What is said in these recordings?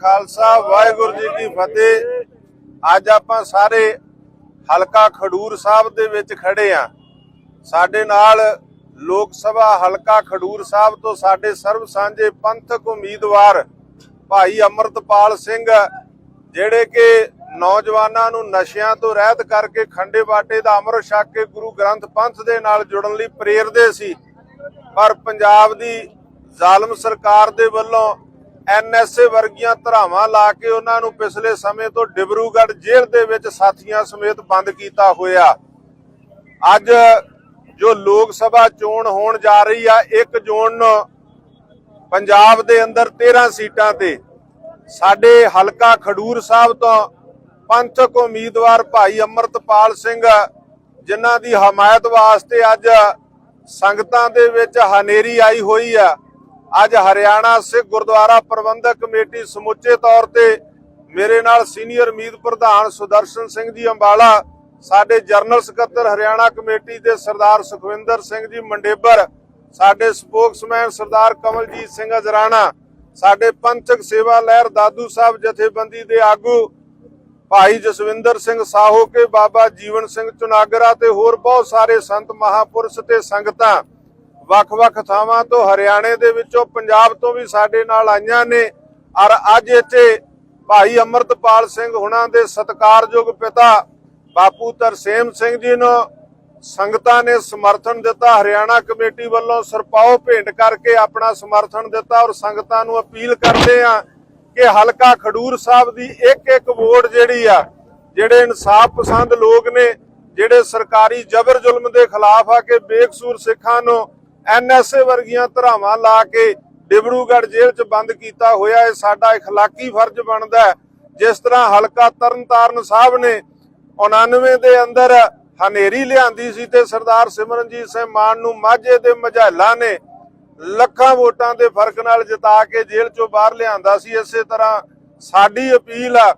ਖਾਲਸਾ, ਵਾਹਿਗੁਰੂ ਜੀ ਕੀ ਫਤਿਹ। ਅੱਜ ਆਪਾਂ ਸਾਰੇ ਹਲਕਾ ਖਡੂਰ ਸਾਹਿਬ ਦੇ ਵਿੱਚ ਖੜੇ ਆ। ਸਾਡੇ ਨਾਲ ਲੋਕ ਸਭਾ ਹਲਕਾ ਖਡੂਰ ਸਾਹਿਬ ਤੋਂ ਸਾਡੇ ਸਰਬ ਸਾਂਝੇ ਪੰਥਕ ਉਮੀਦਵਾਰ ਭਾਈ ਅਮਰਤਪਾਲ ਸਿੰਘ, ਜਿਹੜੇ ਕਿ ਨੌਜਵਾਨਾਂ ਨੂੰ ਨਸ਼ਿਆਂ ਤੋਂ ਰਹਿਤ ਕਰਕੇ ਖੰਡੇ ਬਾਟੇ ਦਾ ਅੰਮ੍ਰਿਤ ਛਕ ਕੇ ਗੁਰੂ ਗ੍ਰੰਥ ਪੰਥ ਦੇ ਨਾਲ ਜੁੜਨ ਲਈ ਪ੍ਰੇਰਦੇ ਸੀ। ਪਰ ਪੰਜਾਬ ਦੀ ਜ਼ਾਲਮ ਸਰਕਾਰ ਦੇ ਵੱਲੋਂ ਐਨਐਸਏ ਵਰਗੀਆਂ ਧਰਾਵਾਂ ਲਾ ਕੇ ਉਹਨਾਂ ਨੂੰ ਪਿਛਲੇ ਸਮੇਂ ਤੋਂ ਡਿਬਰੂਗੜ੍ਹ ਜੇਲ੍ਹ ਦੇ ਵਿੱਚ ਸਾਥੀਆਂ ਸਮੇਤ ਬੰਦ ਕੀਤਾ ਹੋਇਆ। ਅੱਜ ਜੋ ਲੋਕ ਸਭਾ ਚੋਣ ਹੋਣ ਜਾ ਰਹੀ ਆ 1 ਜੂਨ ਨੂੰ ਪੰਜਾਬ ਦੇ ਅੰਦਰ 13 ਸੀਟਾਂ ਤੇ। ਸਾਡੇ ਹਲਕਾ ਖਡੂਰ ਸਾਹਿਬ ਤੋਂ ਪੰਥਕ ਉਮੀਦਵਾਰ ਭਾਈ ਅਮਰਤਪਾਲ ਸਿੰਘ, ਜਿਨ੍ਹਾਂ ਦੀ ਹਮਾਇਤ ਵਾਸਤੇ ਅੱਜ ਸੰਗਤਾਂ ਦੇ ਵਿੱਚ ਹਨੇਰੀ ਆਈ ਹੋਈ ਆ। ਅੱਜ ਹਰਿਆਣਾ ਸਿੱਖ ਗੁਰਦੁਆਰਾ ਪ੍ਰਬੰਧਕ ਕਮੇਟੀ ਸਮੁੱਚੇ ਤੌਰ ਤੇ ਮੇਰੇ ਨਾਲ ਸੀਨੀਅਰ ਮੀਤ ਪ੍ਰਧਾਨ ਸੁਦਰਸ਼ਨ ਸਿੰਘ ਜੀ ਅੰਬਾਲਾ, ਸਾਡੇ ਜਨਰਲ ਸਕੱਤਰ ਹਰਿਆਣਾ ਕਮੇਟੀ ਦੇ ਸਰਦਾਰ ਸੁਖਵਿੰਦਰ ਸਿੰਘ ਜੀ ਮੰਡੇਬਰ, ਸਾਡੇ ਸਪੋਕਸਮੈਨ ਸਰਦਾਰ ਕਮਲਜੀਤ ਸਿੰਘ ਅਜਰਾਣਾ, ਸਾਡੇ ਪੰਥਕ ਸੇਵਾ ਲਹਿਰ ਦਾਦੂ ਸਾਹਿਬ ਜਥੇਬੰਦੀ ਦੇ ਆਗੂ ਭਾਈ ਜਸਵਿੰਦਰ ਸਿੰਘ ਸਾਹੋ ਕੇ ਬਾਬਾ ਜੀਵਨ ਸਿੰਘ ਚੁਨਾਗਰਾ ਤੇ ਹੋਰ ਬਹੁਤ ਸਾਰੇ ਸੰਤ ਮਹਾਪੁਰਸ਼ ਤੇ ਸੰਗਤਾਂ। ਵੱਖ-ਵੱਖ ਥਾਵਾਂ ਤੋਂ ਹਰਿਆਣੇ ਦੇ ਵਿੱਚੋਂ ਪੰਜਾਬ ਤੋਂ ਵੀ ਸਾਡੇ ਨਾਲ ਆਈਆਂ ਨੇ। ਔਰ ਅੱਜ ਇੱਥੇ ਭਾਈ ਅਮਰਤਪਾਲ ਸਿੰਘ ਹੁਣਾਂ ਦੇ ਸਤਿਕਾਰਯੋਗ ਪਿਤਾ ਬਾਪੂ ਤਰਸੇਮ ਸਿੰਘ ਜੀ ਨੂੰ ਸੰਗਤਾਂ ਨੇ ਸਮਰਥਨ ਦਿੱਤਾ। ਹਰਿਆਣਾ ਕਮੇਟੀ ਵੱਲੋਂ ਸਰਪਾਓ ਭੇਂਟ ਕਰਕੇ ਆਪਣਾ ਸਮਰਥਨ ਦਿੱਤਾ ਔਰ ਸੰਗਤਾਂ ਨੂੰ ਅਪੀਲ ਕਰਦੇ ਆ ਕਿ ਹਲਕਾ ਖਡੂਰ ਸਾਹਿਬ ਦੀ ਇੱਕ ਇੱਕ ਵੋਟ ਜਿਹੜੀ ਆ, ਜਿਹੜੇ ਇਨਸਾਫ ਪਸੰਦ ਲੋਕ ਨੇ, ਜਿਹੜੇ ਸਰਕਾਰੀ ਜ਼ਬਰ ਜ਼ੁਲਮ ਦੇ ਖਿਲਾਫ ਆ ਕੇ ਬੇਕਸੂਰ ਸਿੱਖਾਂ ਨੂੰ ਐਨਐਸਏ ਵਰਗੀਆਂ ਧਰਾਵਾਂ ਲਾ ਕੇ ਡਿਬਰੂਗੜ੍ਹ ਜੇਲ੍ਹ 'ਚ ਬੰਦ ਕੀਤਾ ਹੋਇਆ ਇਹ ਸਾਡਾ اخلاقی ਫਰਜ਼ ਬਣਦਾ ਹੈ ਜਿਸ ਤਰ੍ਹਾਂ ਹਲਕਾ ਤਰਨਤਾਰਨ ਸਾਹਿਬ ਨੇ 99 ਦੇ ਅੰਦਰ ਹਨੇਰੀ ਲਿਆਂਦੀ ਸੀ ਤੇ ਸਰਦਾਰ ਸਿਮਰਨਜੀਤ ਸਿੰਘ ਮਾਨ ਨੂੰ ਮਾਝੇ ਦੇ ਮਝੈਲਾ ਨੇ ਲੱਖਾਂ ਵੋਟਾਂ ਦੇ ਫਰਕ ਨਾਲ ਜਿਤਾ ਕੇ ਜੇਲ੍ਹ ਚੋਂ ਬਾਹਰ ਲਿਆਂਦਾ ਸੀ ਇਸੇ ਤਰ੍ਹਾਂ ਸਾਡੀ ਅਪੀਲ ਆ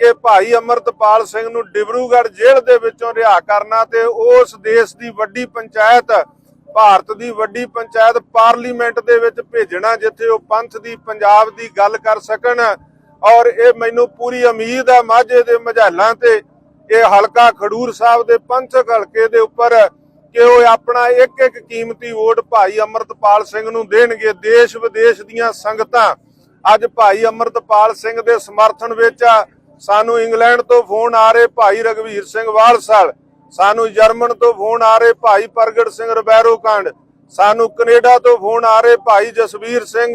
ਕਿ ਭਾਈ ਅਮਰਤਪਾਲ ਸਿੰਘ ਨੂੰ ਡਿਬਰੂਗੜ੍ਹ ਜੇਲ੍ਹ ਦੇ ਵਿੱਚੋਂ ਰਿਹਾ ਕਰਨਾ ਤੇ ਉਸ ਦੇਸ਼ ਦੀ ਵੱਡੀ ਪੰਚਾਇਤ ਭਾਰਤ ਦੀ ਵੱਡੀ ਪੰਚਾਇਤ ਪਾਰਲੀਮੈਂਟ ਦੇ ਵਿੱਚ ਭੇਜਣਾ ਜਿੱਥੇ ਉਹ ਪੰਥ ਦੀ ਪੰਜਾਬ ਦੀ ਗੱਲ ਕਰ ਸਕਣ। ਔਰ ਇਹ ਮੈਨੂੰ ਪੂਰੀ ਉਮੀਦ ਹੈ, ਮਾਝੇ ਦੇ ਮਝਾਲਾਂ ਤੇ ਇਹ ਹਲਕਾ ਖਡੂਰ ਸਾਹਿਬ ਦੇ ਪੰਥਕ ਹਲਕੇ ਦੇ ਉੱਪਰ ਕਿ ਉਹ ਆਪਣਾ ਇੱਕ ਇੱਕ ਕੀਮਤੀ ਵੋਟ ਭਾਈ ਅਮਰਤਪਾਲ ਸਿੰਘ ਨੂੰ ਦੇਣਗੇ। ਦੇਸ਼ ਵਿਦੇਸ਼ ਦੀਆਂ ਸੰਗਤਾਂ ਅੱਜ ਭਾਈ ਅਮਰਤਪਾਲ ਸਿੰਘ ਦੇ ਸਮਰਥਨ ਵਿੱਚ ਸਾਨੂੰ ਇੰਗਲੈਂਡ ਤੋਂ ਫੋਨ ਆ ਰਹੇ ਭਾਈ ਰਗਵੀਰ ਸਿੰਘ ਵਾਲਸਾਲ। ਸਾਨੂੰ ਜਰਮਨ ਤੋਂ ਫੋਨ ਆ ਰਹੇ ਭਾਈ ਪ੍ਰਗਟ ਸਿੰਘ ਰਬੈਰੋ ਕੰਡ। ਸਾਨੂੰ ਕੈਨੇਡਾ ਤੋਂ ਫੋਨ ਆ ਰਹੇ ਭਾਈ ਜਸਵੀਰ ਸਿੰਘ।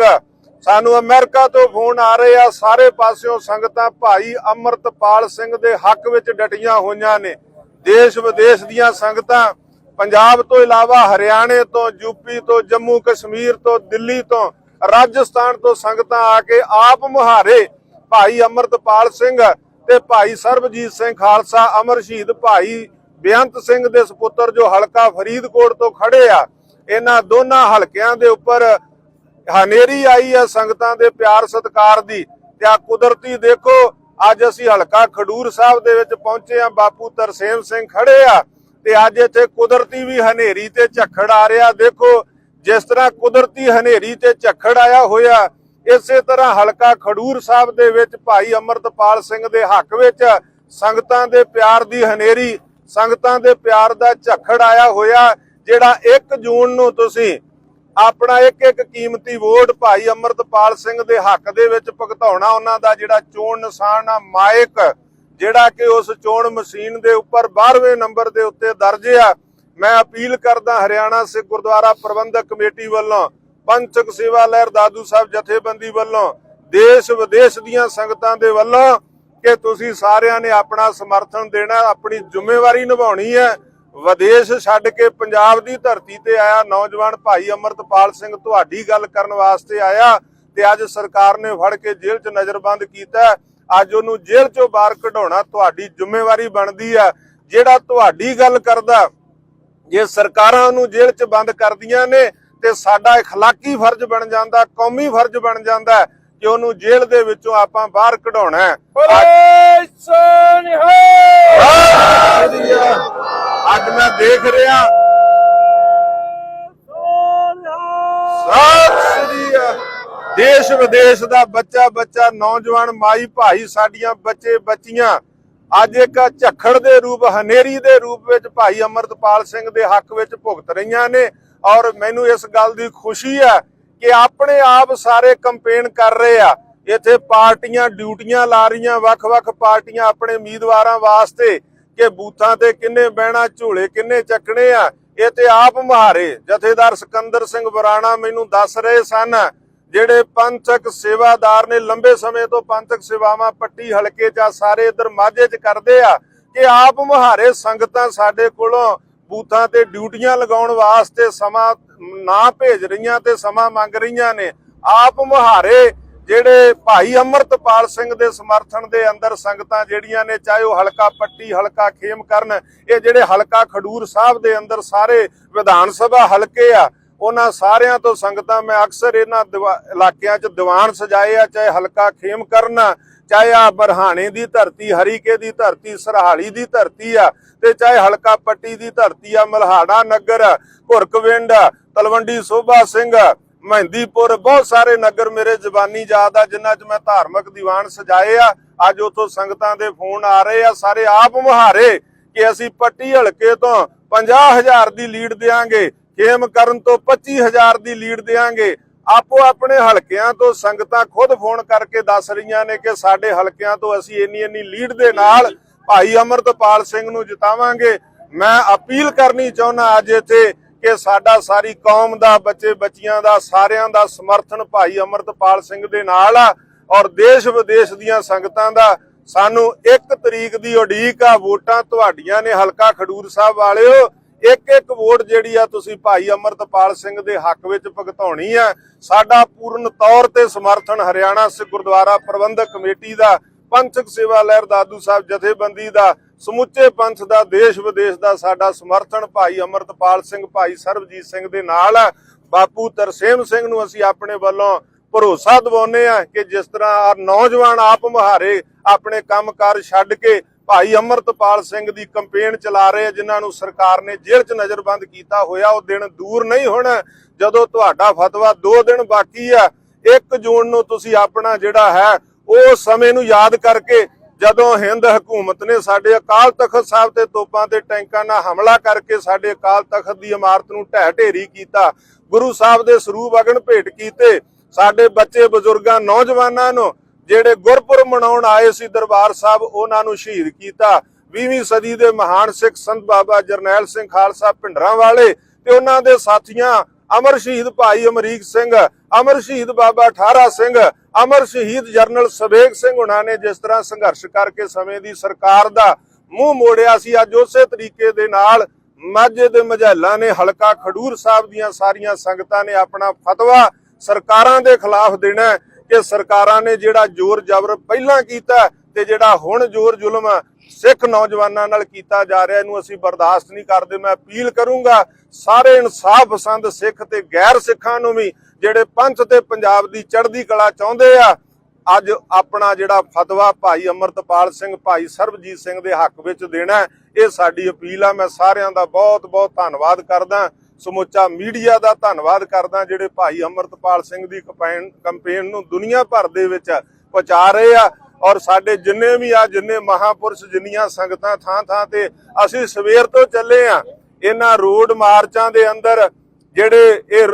ਸਾਨੂੰ ਅਮਰੀਕਾ ਤੋਂ ਫੋਨ ਆ ਰਹੇ ਆ ਸਾਰੇ ਪਾਸਿਓਂ ਸੰਗਤਾਂ ਭਾਈ ਅਮਰਤਪਾਲ ਸਿੰਘ ਦੇ ਹੱਕ ਵਿੱਚ ਡਟੀਆਂ ਹੋਈਆਂ ਨੇ। ਦੇਸ਼ ਵਿਦੇਸ਼ ਦੀਆਂ ਸੰਗਤਾਂ, ਪੰਜਾਬ ਤੋਂ ਇਲਾਵਾ ਹਰਿਆਣੇ ਤੋਂ ਯੂਪੀ ਤੋਂ, ਜੰਮੂ ਕਸ਼ਮੀਰ ਤੋਂ, ਦਿੱਲੀ ਤੋਂ, ਰਾਜਸਥਾਨ ਤੋਂ ਸੰਗਤਾਂ ਆ ਕੇ ਆਪ ਮੁਹਾਰੇ ਭਾਈ ਅਮਰਤਪਾਲ ਸਿੰਘ ਤੇ ਭਾਈ ਸਰਬਜੀਤ ਸਿੰਘ ਖਾਲਸਾ ਅਮਰ ਸ਼ਹੀਦ ਭਾਈ ਬੇਅੰਤ ਸਿੰਘ ਦੇ ਸੁਪੁੱਤਰ ਜੋ ਹਲਕਾ ਫਰੀਦਕੋਟ ਤੋਂ ਖੜੇ ਆ, ਇਹਨਾਂ ਦੋਨਾਂ ਹਲਕਿਆਂ ਦੇ ਉੱਪਰ ਹਨੇਰੀ ਆਈ ਹੈ ਸੰਗਤਾਂ ਦੇ ਪਿਆਰ ਸਤਿਕਾਰ ਦੀ। ਤੇ ਆ ਕੁਦਰਤੀ ਦੇਖੋ, ਅੱਜ ਅਸੀਂ ਹਲਕਾ ਖਡੂਰ ਸਾਹਿਬ ਦੇ ਵਿੱਚ ਪਹੁੰਚੇ ਆ, ਬਾਪੂ ਤਰਸੇਮ ਸਿੰਘ ਖੜੇ ਆ, ਤੇ ਅੱਜ ਇੱਥੇ ਕੁਦਰਤੀ ਵੀ ਹਨੇਰੀ ਤੇ ਝੱਖੜ ਆ ਰਿਹਾ। ਦੇਖੋ, ਜਿਸ ਤਰ੍ਹਾਂ ਕੁਦਰਤੀ ਹਨੇਰੀ ਤੇ ਝੱਖੜ ਆਇਆ ਹੋਇਆ, ਇਸੇ ਤਰ੍ਹਾਂ ਹਲਕਾ ਖਡੂਰ ਸਾਹਿਬ ਦੇ ਵਿੱਚ ਭਾਈ ਅਮਰਤਪਾਲ ਸਿੰਘ ਦੇ ਹੱਕ ਵਿੱਚ ਸੰਗਤਾਂ ਦੇ ਪਿਆਰ ਦੀ ਹਨੇਰੀ ਸੰਗਤਾਂ ਦੇ ਪਿਆਰ ਦਾ ਝੱਖੜ ਆਇਆ ਹੋਇਆ, ਜਿਹੜਾ 1 ਜੂਨ ਨੂੰ ਤੁਸੀਂ ਆਪਣਾ ਇੱਕ ਇੱਕ ਕੀਮਤੀ ਵੋਟ ਭਾਈ ਅਮਰਤਪਾਲ ਸਿੰਘ ਦੇ ਹੱਕ ਦੇ ਵਿੱਚ ਭੁਗਤਾਉਣਾ, ਉਹਨਾਂ ਦਾ ਜਿਹੜਾ ਚੋਣ ਨਿਸ਼ਾਨ ਆ, ਮਾਇਕ, ਜਿਹੜਾ ਕਿ ਉਸ ਚੋਣ ਮਸ਼ੀਨ ਦੇ ਉੱਪਰ 12ਵੇਂ ਨੰਬਰ ਦੇ ਉੱਤੇ ਦਰਜ ਆ। ਮੈਂ ਅਪੀਲ ਕਰਦਾ ਹਰਿਆਣਾ ਸਿੱਖ ਗੁਰਦੁਆਰਾ ਪ੍ਰਬੰਧਕ ਕਮੇਟੀ ਵੱਲੋਂ, ਪੰਚਕ ਸੇਵਾ ਲਹਿਰ ਦਾਦੂ ਸਾਹਿਬ ਜਥੇਬੰਦੀ ਵੱਲੋਂ ਦੇਸ਼ ਵਿਦੇਸ਼ ਦੀਆਂ ਸੰਗਤਾਂ ਦੇ ਵੱਲੋਂ ਕਿ ਤੁਸੀਂ ਸਾਰਿਆਂ ਨੇ ਆਪਣਾ ਸਮਰਥਨ ਦੇਣਾ ਆਪਣੀ ਜ਼ਿੰਮੇਵਾਰੀ ਨਿਭਾਉਣੀ ਹੈ ਵਿਦੇਸ਼ ਛੱਡ ਕੇ ਪੰਜਾਬ ਦੀ ਧਰਤੀ ਤੇ ਆਇਆ ਨੌਜਵਾਨ ਭਾਈ ਅਮਰਤਪਾਲ ਸਿੰਘ ਤੁਹਾਡੀ ਗੱਲ ਕਰਨ ਵਾਸਤੇ ਆਇਆ ਤੇ ਅੱਜ ਸਰਕਾਰ ਨੇ ਫੜ ਕੇ ਜੇਲ੍ਹ 'ਚ ਨਜ਼ਰਬੰਦ ਕੀਤਾ ਅੱਜ ਉਹਨੂੰ ਜੇਲ੍ਹ 'ਚੋਂ ਬਾਹਰ ਕਢਾਉਣਾ ਤੁਹਾਡੀ ਜ਼ਿੰਮੇਵਾਰੀ ਬਣਦੀ ਆ ਜਿਹੜਾ ਤੁਹਾਡੀ ਗੱਲ ਕਰਦਾ ਜੇ ਸਰਕਾਰਾਂ ਨੂੰ ਜੇਲ੍ਹ 'ਚ ਬੰਦ ਕਰਦੀਆਂ ਨੇ ਤੇ ਸਾਡਾ اخلاقی ਫਰਜ਼ ਬਣ ਜਾਂਦਾ ਕੌਮੀ ਫਰਜ਼ ਬਣ ਜਾਂਦਾ ਕਿ ਉਹਨੂੰ ਜੇਲ੍ਹ ਦੇ ਵਿੱਚੋਂ ਆਪਾਂ ਬਾਹਰ ਕਢਾਉਣਾ ਹੈ। ਅੱਜ ਮੈਂ ਦੇਖ ਰਿਹਾ। ਦੇਸ਼ ਵਿਦੇਸ਼ ਦਾ ਬੱਚਾ ਬੱਚਾ ਨੌਜਵਾਨ ਮਾਈ ਭਾਈ ਸਾਡੀਆਂ ਬੱਚੇ ਬੱਚੀਆਂ। ਅੱਜ ਇੱਕ ਝੱਖੜ ਦੇ ਰੂਪ ਹਨੇਰੀ ਦੇ ਰੂਪ ਵਿੱਚ ਭਾਈ ਅਮਰਤਪਾਲ ਸਿੰਘ ਦੇ ਹੱਕ ਵਿੱਚ ਭੁਗਤ ਰਹੀਆਂ ਨੇ ਔਰ ਮੈਨੂੰ ਇਸ ਗੱਲ ਦੀ ਖੁਸ਼ੀ ਹੈ ਕਿ ਆਪਣੇ ਆਪ ਸਾਰੇ ਕੰਪੇਨ ਕਰ ਰਹੇ ਆ। ਇੱਥੇ ਪਾਰਟੀਆਂ ਡਿਊਟੀਆਂ ਲਾ ਰਹੀਆਂ, ਵੱਖ-ਵੱਖ ਪਾਰਟੀਆਂ ਆਪਣੇ ਉਮੀਦਵਾਰਾਂ ਵਾਸਤੇ ਕਿ ਬੂਥਾਂ ਤੇ ਕਿੰਨੇ ਬਹਿਣਾ, ਝੋਲੇ ਕਿੰਨੇ ਚੱਕਣੇ ਆ, ਇਹ ਤੇ ਆਪ ਮਹਾਰੇ। ਜਥੇਦਾਰ ਸਿਕੰਦਰ ਸਿੰਘ ਬਰਾਣਾ ਮੈਨੂੰ ਦੱਸ ਰਹੇ ਸਨ, ਜਿਹੜੇ ਪੰਥਕ ਸੇਵਾਦਾਰ ਨੇ, ਲੰਬੇ ਸਮੇਂ ਤੋਂ ਪੰਥਕ ਸੇਵਾਵਾਂ ਪੱਟੀ ਹਲਕੇ 'ਚ ਸਾਰੇ ਇਧਰ ਮਾਝੇ 'ਚ ਕਰਦੇ ਆ, ਕਿ ਆਪ ਮਹਾਰੇ ਸੰਗਤਾਂ ਸਾਡੇ ਕੋਲੋਂ ਬੂਥਾਂ ਤੇ ਡਿਊਟੀਆਂ ਲਗਾਉਣ ਵਾਸਤੇ ਸਮਾਂ ਨਾ ਭੇਜ ਰਹੀਆਂ ਤੇ ਸਮਾਂ ਮੰਗ ਰਹੀਆਂ ਨੇ। ਆਪ ਮਹਾਰੇ ਜਿਹੜੇ ਭਾਈ ਅਮਰਤਪਾਲ ਸਿੰਘ ਦੇ ਸਮਰਥਨ ਦੇ ਅੰਦਰ ਸੰਗਤਾਂ ਜਿਹੜੀਆਂ ਨੇ, ਚਾਹੇ ਉਹ ਹਲਕਾ ਪੱਟੀ, ਹਲਕਾ ਖੇਮ ਕਰਨ, ਇਹ ਜਿਹੜੇ ਹਲਕਾ ਖਡੂਰ ਸਾਹਿਬ ਦੇ ਅੰਦਰ ਸਾਰੇ ਵਿਧਾਨ ਸਭਾ ਹਲਕੇ ਆ, ਉਹਨਾਂ ਸਾਰਿਆਂ ਤੋਂ ਸੰਗਤਾਂ ਮੈਂ ਅਕਸਰ ਇਹਨਾਂ ਦੀਵਾ- ਇਲਾਕਿਆਂ 'ਚ ਦੀਵਾਨ ਸਜਾਏ ਆ, ਚਾਹੇ ਹਲਕਾ ਖੇਮ ਕਰਨ ਚਾਹੇ ਆ ਬਰਹਾਣੇ ਦੀ ਧਰਤੀ, ਹਰੀਕੇ ਦੀ ਧਰਤੀ, ਸਰਹਾਲੀ ਦੀ ਧਰਤੀ ਆ, ਤੇ ਚਾਹੇ ਹਲਕਾ ਪੱਟੀ ਦੀ ਧਰਤੀ ਆ, ਮਲਹਾੜਾ ਨਗਰ, ਘੁਰਕਵਿੰਡ, ਤਲਵੰਡੀ ਸੋਭਾ ਸਿੰਘ, ਮਹਿੰਦੀਪੁਰ, ਬਹੁਤ ਸਾਰੇ ਨਗਰ ਮੇਰੇ ਜ਼ਬਾਨੀ ਯਾਦ ਆ, ਜਿਨ੍ਹਾਂ 'ਚ ਮੈਂ ਧਾਰਮਿਕ ਦੀਵਾਨ ਸਜਾਏ ਆ। ਅੱਜ ਉਥੋਂ ਸੰਗਤਾਂ ਦੇ ਫੋਨ ਆ ਰਹੇ ਆ, ਸਾਰੇ ਆਪ ਮੁਹਾਰੇ ਕਿ ਅਸੀਂ ਪੱਟੀ ਹਲਕੇ ਤੋਂ 50000 ਦੀ ਲੀਡ ਦੇਾਂਗੇ ਖੇਮ ਕਰਨ ਤੋਂ 25000 ਦੀ ਲੀਡ ਦੇਾਂਗੇ ਆਪੋ ਆਪਣੇ ਹਲਕਿਆਂ ਤੋਂ ਸੰਗਤਾਂ ਖੁਦ ਫੋਨ ਕਰਕੇ ਦੱਸ ਰਹੀਆਂ ਨੇ ਕਿ ਸਾਡੇ ਹਲਕਿਆਂ ਤੋਂ ਅਸੀਂ ਇੰਨੀ ਇੰਨੀ ਲੀਡ ਦੇ ਨਾਲ ਭਾਈ ਅਮਰਤਪਾਲ ਸਿੰਘ ਨੂੰ ਜਿਤਾਵਾਂਗੇ। ਮੈਂ ਅਪੀਲ ਕਰਨੀ ਚਾਹੁੰਦਾ ਅੱਜ ਇੱਥੇ ਕਿ ਸਾਡਾ ਸਾਰੀ ਕੌਮ ਦਾ, ਬੱਚੇ ਬੱਚੀਆਂ ਦਾ, ਸਾਰਿਆਂ ਦਾ ਸਮਰਥਨ ਭਾਈ ਅਮਰਤਪਾਲ ਸਿੰਘ ਦੇ ਨਾਲ ਆ ਔਰ ਦੇਸ਼ ਵਿਦੇਸ਼ ਦੀਆਂ ਸੰਗਤਾਂ ਦਾ। ਸਾਨੂੰ 1 ਤਰੀਕ ਦੀ ਉਡੀਕ ਆ, ਵੋਟਾਂ ਤੁਹਾਡੀਆਂ ਨੇ ਹਲਕਾ ਖਡੂਰ ਸਾਹਿਬ ਵਾਲਿਓ। ਇੱਕ ਇੱਕ ਵੋਟ ਜਿਹੜੀ ਆ ਤੁਸੀਂ ਭਾਈ ਅਮਰਤਪਾਲ ਸਿੰਘ ਦੇ ਹੱਕ ਵਿੱਚ ਭਗਤਾਉਣੀ ਆ। ਸਾਡਾ ਪੂਰਨ ਤੌਰ ਤੇ ਸਮਰਥਨ ਹਰਿਆਣਾ ਸਿੱਖ ਗੁਰਦੁਆਰਾ ਪ੍ਰਬੰਧਕ ਕਮੇਟੀ ਦਾ, ਪੰਥਕ ਸੇਵਾ ਲਹਿਰ ਦਾਦੂ ਸਾਹਿਬ ਜਥੇਬੰਦੀ ਦਾ, ਸਮੁੱਚੇ ਪੰਥ ਦਾ, ਦੇਸ਼ ਵਿਦੇਸ਼ ਦਾ ਸਾਡਾ ਸਮਰਥਨ ਭਾਈ ਅਮਰਤਪਾਲ ਸਿੰਘ, ਭਾਈ ਸਰਬਜੀਤ ਸਿੰਘ ਦੇ ਨਾਲ ਆ। ਬਾਪੂ ਤਰਸੇਮ ਸਿੰਘ ਨੂੰ ਅਸੀਂ ਆਪਣੇ ਵੱਲੋਂ ਭਰੋਸਾ ਦਿਵਾਉਂਦੇ ਆ ਕਿ ਜਿਸ ਤਰ੍ਹਾਂ ਆਹ ਨੌਜਵਾਨ ਆਪ ਮੁਹਾਰੇ ਆਪਣੇ ਕੰਮਕਾਰ ਛੱਡ ਕੇ ਭਾਈ ਅਮਰਤਪਾਲ ਸਿੰਘ ਦੀ ਕੰਪੇਨ ਚਲਾ ਰਹੇ ਜਿਨ੍ਹਾਂ ਨੂੰ ਸਰਕਾਰ ਨੇ ਜੇਲ੍ਹ 'ਚ ਨਜ਼ਰਬੰਦ ਕੀਤਾ ਹੋਇਆ, ਉਹ ਦਿਨ ਦੂਰ ਨਹੀਂ ਹੁਣ, ਜਦੋਂ ਤੁਹਾਡਾ ਫਤਵਾ 2 ਦਿਨ ਬਾਕੀ ਆ 1 ਜੂਨ ਨੂੰ ਤੁਸੀਂ ਆਪਣਾ ਜਿਹੜਾ ਹੈ, ਉਹ ਸਮੇਂ ਨੂੰ ਯਾਦ ਕਰਕੇ ਜਦੋਂ ਹਿੰਦ ਹਕੂਮਤ ਨੇ ਸਾਡੇ ਅਕਾਲ ਤਖਤ ਸਾਹਿਬ ਤੇ ਤੋਪਾਂ ਤੇ ਟੈਂਕਾਂ ਨਾਲ ਹਮਲਾ ਕਰਕੇ ਸਾਡੇ ਅਕਾਲ ਤਖਤ ਦੀ ਇਮਾਰਤ ਨੂੰ ਢਹਿ ਢੇਰੀ ਕੀਤਾ, ਗੁਰੂ ਸਾਹਿਬ ਦੇ ਸਰੂਪ ਅਗਨ ਭੇਟ ਕੀਤੇ, ਸਾਡੇ ਬੱਚੇ ਬਜ਼ੁਰਗਾਂ, ਨੌਜਵਾਨਾਂ ਨੂੰ ਜਿਹੜੇ ਗੁਰਪੁਰਬ ਮਨਾਉਣ ਆਏ ਸੀ ਦਰਬਾਰ ਸਾਹਿਬ, ਉਹਨਾਂ ਨੂੰ ਸ਼ਹੀਦ ਕੀਤਾ। 20ਵੀਂ ਸਦੀ ਦੇ ਮਹਾਨ ਸਿੱਖ ਸੰਤ ਬਾਬਾ ਜਰਨੈਲ ਸਿੰਘ ਖਾਲਸਾ ਭਿੰਡਰਾਂ ਵਾਲੇ ਤੇ ਉਹਨਾਂ ਦੇ ਸਾਥੀਆਂ, ਅਮਰ ਸ਼ਹੀਦ ਭਾਈ ਅਮਰੀਕ ਸਿੰਘ, ਅਮਰ ਸ਼ਹੀਦ ਬਾਬਾ ਠਾਰਾ ਸਿੰਘ, ਅਮਰ ਸ਼ਹੀਦ ਜਰਨਲ ਸਵੇਗ ਸਿੰਘ ਉਹਨਾਂ ਨੇ ਜਿਸ ਤਰ੍ਹਾਂ ਸੰਘਰਸ਼ ਕਰਕੇ ਸਮੇਂ ਦੀ ਸਰਕਾਰ ਦਾ ਮੂੰਹ ਮੋੜਿਆ ਸੀ, ਅੱਜ ਉਸੇ ਤਰੀਕੇ ਦੇ ਨਾਲ ਮਾਝੇ ਦੇ ਮਝੈਲਾਂ ਨੇ ਹਲਕਾ ਖਡੂਰ ਸਾਹਿਬ ਦੀਆਂ ਸਾਰੀਆਂ ਸੰਗਤਾਂ ਨੇ ਆਪਣਾ ਫਤਵਾ ਸਰਕਾਰਾਂ ਦੇ ਖਿਲਾਫ ਦੇਣਾ ਕਿ ਸਰਕਾਰਾਂ ਨੇ ਜਿਹੜਾ ਜ਼ੋਰ ਜ਼ਬਰ ਪਹਿਲਾਂ ਕੀਤਾ ਤੇ ਜਿਹੜਾ ਹੁਣ ਜ਼ੋਰ ਜ਼ੁਲਮ ਸਿੱਖ ਨੌਜਵਾਨਾਂ ਨਾਲ ਕੀਤਾ ਜਾ ਰਿਹਾ, ਇਹਨੂੰ ਅਸੀਂ ਬਰਦਾਸ਼ਤ ਨਹੀਂ ਕਰਦੇ। ਮੈਂ ਅਪੀਲ ਕਰੂੰਗਾ ਸਾਰੇ ਇਨਸਾਫ ਪਸੰਦ ਸਿੱਖ ਤੇ ਗੈਰ ਸਿੱਖਾਂ ਨੂੰ ਵੀ, ਜਿਹੜੇ ਪੰਥ ਤੇ ਪੰਜਾਬ ਦੀ ਚੜ੍ਹਦੀ ਕਲਾ ਚਾਹੁੰਦੇ ਆ, ਅੱਜ ਆਪਣਾ ਜਿਹੜਾ ਫਤਵਾ ਭਾਈ ਅਮਰਤਪਾਲ ਸਿੰਘ, ਭਾਈ ਸਰਬਜੀਤ ਸਿੰਘ ਦੇ ਹੱਕ ਵਿੱਚ ਦੇਣਾ ਇਹ ਸਾਡੀ ਅਪੀਲ ਆ। ਮੈਂ ਸਾਰਿਆਂ ਦਾ ਬਹੁਤ ਬਹੁਤ ਧੰਨਵਾਦ ਕਰਦਾ। ਸਮੁੱਚਾ ਮੀਡੀਆ ਦਾ ਧੰਨਵਾਦ ਕਰਦਾ ਜਿਹੜੇ ਭਾਈ ਅਮਰਤਪਾਲ ਸਿੰਘ ਦੀ ਕੰਪੇਨ ਨੂੰ ਦੁਨੀਆ ਭਰ ਦੇ ਵਿੱਚ ਪਹੁੰਚਾ ਰਹੇ ਆ ਔਰ ਸਾਡੇ ਜਿੰਨੇ ਵੀ ਆ, ਜਿੰਨੇ ਮਹਾਪੁਰਸ਼, ਜਿੰਨੀਆਂ ਸੰਗਤਾਂ ਥਾਂ ਥਾਂ ਤੇ ਅਸੀਂ ਸਵੇਰ ਤੋਂ ਚੱਲੇ ਆ, ਇਹਨਾਂ ਰੋਡ ਮਾਰਚਾਂ ਦੇ ਅੰਦਰ ਜਿਹੜੇ ਇਹ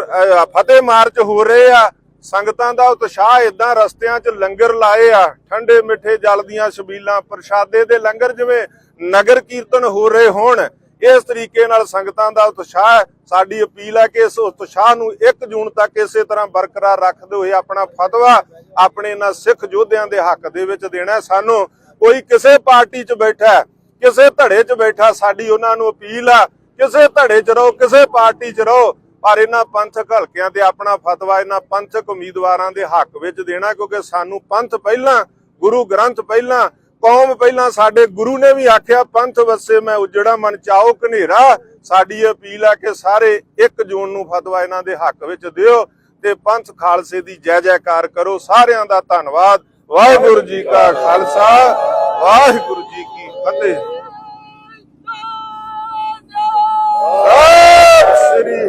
ਫਤਿਹ ਮਾਰਚ ਹੋ ਰਹੇ ਆ, ਸੰਗਤਾਂ ਦਾ ਉਤਸ਼ਾਹ ਇਦਾਂ ਰਸਤਿਆਂ 'ਚ ਲੰਗਰ ਲਾਏ ਆ, ਠੰਡੇ ਮਿੱਠੇ ਜਲ ਦੀਆਂ ਛਬੀਲਾਂ ਪ੍ਰਸ਼ਾਦੇ ਦੇ ਲੰਗਰ ਜਿਵੇਂ ਨਗਰ ਕੀਰਤਨ ਹੋ ਰਹੇ ਹੋਣ ਇਸ ਤਰੀਕੇ ਨਾਲ ਸੰਗਤਾਂ ਦਾ ਉਤਸ਼ਾਹ ਸਾਡੀ ਅਪੀਲ ਹੈ ਕਿ ਇਸ ਉਤਸ਼ਾਹ ਨੂੰ 1 ਜੂਨ ਤੱਕ ਇਸੇ ਤਰ੍ਹਾਂ ਬਰਕਰਾਰ ਰੱਖਦੇ ਹੋਏ ਆਪਣਾ ਫਤਵਾ ਆਪਣੇ ਇਹਨਾਂ ਸਿੱਖ ਯੋਧਿਆਂ ਦੇ ਹੱਕ ਦੇ ਵਿੱਚ ਦੇਣਾ ਸਾਨੂੰ ਕੋਈ ਕਿਸੇ ਪਾਰਟੀ 'ਚ ਬੈਠਾ ਕਿਸੇ ਧੜੇ 'ਚ ਬੈਠਾ ਸਾਡੀ ਉਹਨਾਂ ਨੂੰ ਅਪੀਲ ਆ, ਕਿਸੇ ਧੜੇ 'ਚ ਰਹੋ, ਕਿਸੇ ਪਾਰਟੀ 'ਚ ਰਹੋ, ਪਰ ਇਹਨਾਂ ਪੰਥਕ ਹਲਕਿਆਂ ਤੇ ਆਪਣਾ ਫਤਵਾ, ਇਹਨਾਂ ਪੰਥਕ ਉਮੀਦਵਾਰਾਂ ਦੇ ਹੱਕ ਵਿੱਚ ਦੇਣਾ ਕਿਉਂਕਿ ਸਾਨੂੰ ਪੰਥ ਪਹਿਲਾਂ, ਗੁਰੂ ਗ੍ਰੰਥ ਪਹਿਲਾਂ ਕੌਮ ਪਹਿਲਾਂ ਸਾਡੇ ਗੁਰੂ ਨੇ ਵੀ ਆਖਿਆ ਪੰਥ ਵਸੇ ਮੈਂ ਉਜੜਾ ਮਨ ਚਾਓ ਕਨੇਰਾ ਸਾਡੀ ਅਪੀਲ ਆ ਕਿ ਸਾਰੇ 1 ਜੂਨ ਨੂੰ ਫਤਵਾ ਇਹਨਾਂ ਦੇ ਹੱਕ ਵਿੱਚ ਦਿਓ ਤੇ ਪੰਥ ਖਾਲਸੇ ਦੀ ਜੈ ਜੈਕਾਰ ਕਰੋ। ਸਾਰਿਆਂ ਦਾ ਧੰਨਵਾਦ। ਵਾਹਿਗੁਰੂ ਜੀ ਕਾ ਖਾਲਸਾ ਵਾਹਿਗੁਰੂ ਜੀ ਕੀ ਫਤਿਹ। ਸਤਿ ਸ੍ਰੀ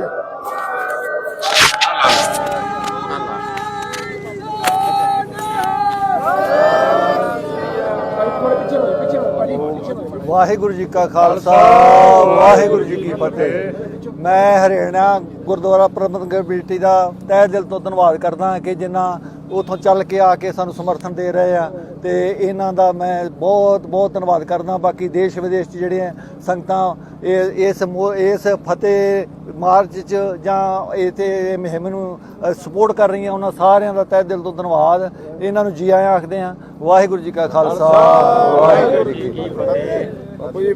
ਵਾਹਿਗੁਰੂ ਜੀ ਕਾ ਖਾਲਸਾ, ਵਾਹਿਗੁਰੂ ਜੀ ਕੀ ਫਤਿਹ। ਮੈਂ ਹਰਿਆਣਾ ਗੁਰਦੁਆਰਾ ਪ੍ਰਬੰਧਕ ਕਮੇਟੀ ਦਾ ਤਹਿ ਦਿਲ ਤੋਂ ਧੰਨਵਾਦ ਕਰਦਾ ਕਿ ਜਿਨ੍ਹਾਂ ਉਥੋਂ ਚੱਲ ਕੇ ਆ ਕੇ ਸਾਨੂੰ ਸਮਰਥਨ ਦੇ ਰਹੇ ਆ ਤੇ ਇਹਨਾਂ ਦਾ ਮੈਂ ਬਹੁਤ ਬਹੁਤ ਧੰਨਵਾਦ ਕਰਦਾ। ਬਾਕੀ ਦੇਸ਼ ਵਿਦੇਸ਼ 'ਚ ਜਿਹੜੀਆਂ ਸੰਗਤਾਂ ਇਹ- ਇਸ ਮੋ- ਇਸ ਫਤਿਹ ਮਾਰਚ 'ਚ ਜਾਂ ਇਥੇ ਮੁਹਿੰਮ ਨੂੰ ਸਪੋਰਟ ਕਰ ਰਹੀਆਂ ਉਹਨਾਂ ਸਾਰਿਆਂ ਦਾ ਤਹਿ ਦਿਲ ਤੋਂ ਧੰਨਵਾਦ। ਇਹਨਾਂ ਨੂੰ ਜੀ ਆਇਆਂ ਆਖਦੇ ਆ ਵਾਹਿਗੁਰੂ ਜੀ ਕਾ ਖਾਲਸਾ। ਵਾਹਿਗੁਰੂ ਜੀ ਕੀ ਫਤਿਹ।